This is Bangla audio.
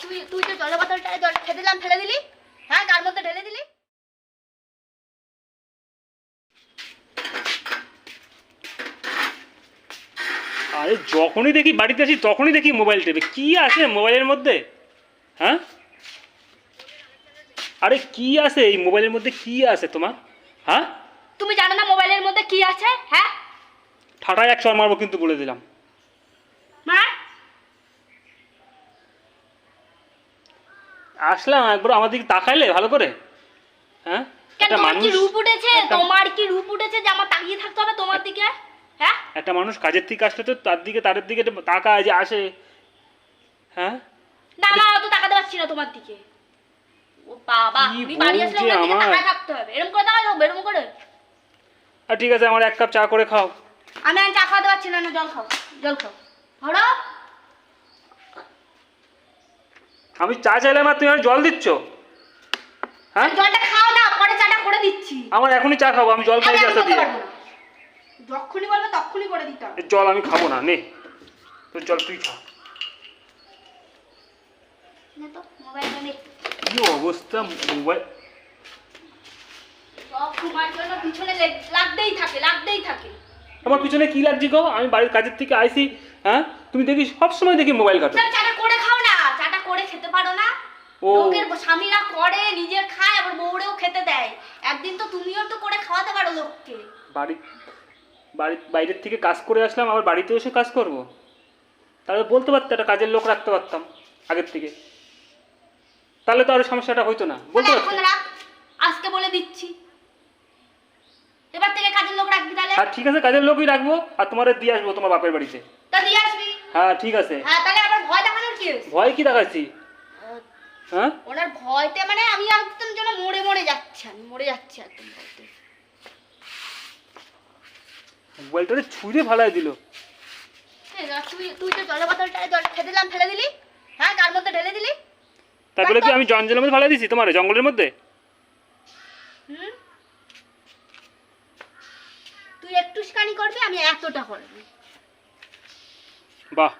তুই তুই যে জলের বোতলটা খেতে দিলাম ফেলে দিলি? হ্যাঁ কার মধ্যে ঢেলে দিলি? আরে যখনই দেখি বাড়িতে আসি তখনই দেখি মোবাইল টেপে। কি আছে মোবাইলের মধ্যে? হ্যাঁ? আরে কি আছে এই মোবাইলের মধ্যে? কি আছে তোমার? হ্যাঁ? তুমি জানো না মোবাইলের মধ্যে কি আছে? হ্যাঁ? ঠাটায় একশো মারবো কিন্তু বলে দিলাম। আসলাম একবার আমার দিকে তাকাইলে ভালো করে? হ্যাঁ? একটা কি মানুষ রূপ উঠেছে? তোমার কি রূপ উঠেছে যে আমার তাকিয়ে থাকতে হবে তোমার দিকে? হ্যাঁ? একটা মানুষ কাজের থেকে আসলে তো তার দিকে তাদের দিকে তাকায় যে আসে। হ্যাঁ? না অত তাকাতে পারছি না তোমার দিকে। ও বাবা তুমি বাড়ি আসলে দিকে তাকায় থাকতে হবে। এরকম করে হবে এরকম করে? আর ঠিক আছে আমার এক কাপ চা করে খাও। আমি আর চা খাওয়াতে পারছি না না জল খাও জল খাও। ধরো। আমি চা চাইলাম আর তুমি আমার জল দিচ্ছ? হ্যাঁ? জলটা খাও না পরে চাটা করে দিচ্ছি। আমার এখনই চা খাব আমি জল খাই আমি না। যখনই বলবে তখনই করে দিতে হবে। জল আমি খাব না নে। তোর জল তুই খা। নে তো মোবাইলটা নে। কি অবস্থা মোবাইল? সব তোমার জন্য পিছনে লেগ- লাগতেই থাকে লাগতেই থাকে। আমার পিছনে কি লাগছে গো? আমি বাড়ির কাজের থেকে আইসি হ্যাঁ? তুমি দেখি সব সময় দেখি মোবাইল ঘাটো। চাটা করে খাও না চাটা করে খেতে পারো না ও। লোকের স্বামীরা করে নিজে খায় আবার বউরেও খেতে দেয়। একদিন তো তুমিও তো করে খাওয়াতে পারো লোককে। বাড়ি বাড়ি বাইরের থেকে কাজ করে আসলাম আবার বাড়িতে এসে কাজ করব। তাহলে বলতে পারতে একটা কাজের লোক রাখতে পারতাম আগের থেকে। তাহলে তো আরও সমস্যাটা হইতো না বলতে আজকে বলে দিচ্ছি। এবার থেকে কাজের লোক রাখবি তাহলে? হ্যাঁ ঠিক আছে কাজের লোকই রাখব আর তোমার দিয়ে আসব তোমার বাপের বাড়িতে। তা দিয়ে আসবি? হ্যাঁ ঠিক আছে। হ্যাঁ তাহলে আবার ভয় দেখানোর কি ভয় কি দেখাচ্ছি? হ্যাঁ? ওনার ভয়তে মানে আমি একদম যেন মরে মরে যাচ্ছি আমি মরে যাচ্ছি একদম ভয়তে। ছুঁড়ে ভালাই দিল। তুই তুই জলের বোতলটা খেতে দিলাম ফেলে দিলি? হ্যাঁ কার মধ্যে ঢেলে দিলি? তাই বলে কি আমি জঙ্গলের মধ্যে ভালাই দিছি তোমার জঙ্গলের মধ্যে? হুম? তুই একটু স্কানি করবি আমি এতটা করবি। বাহ।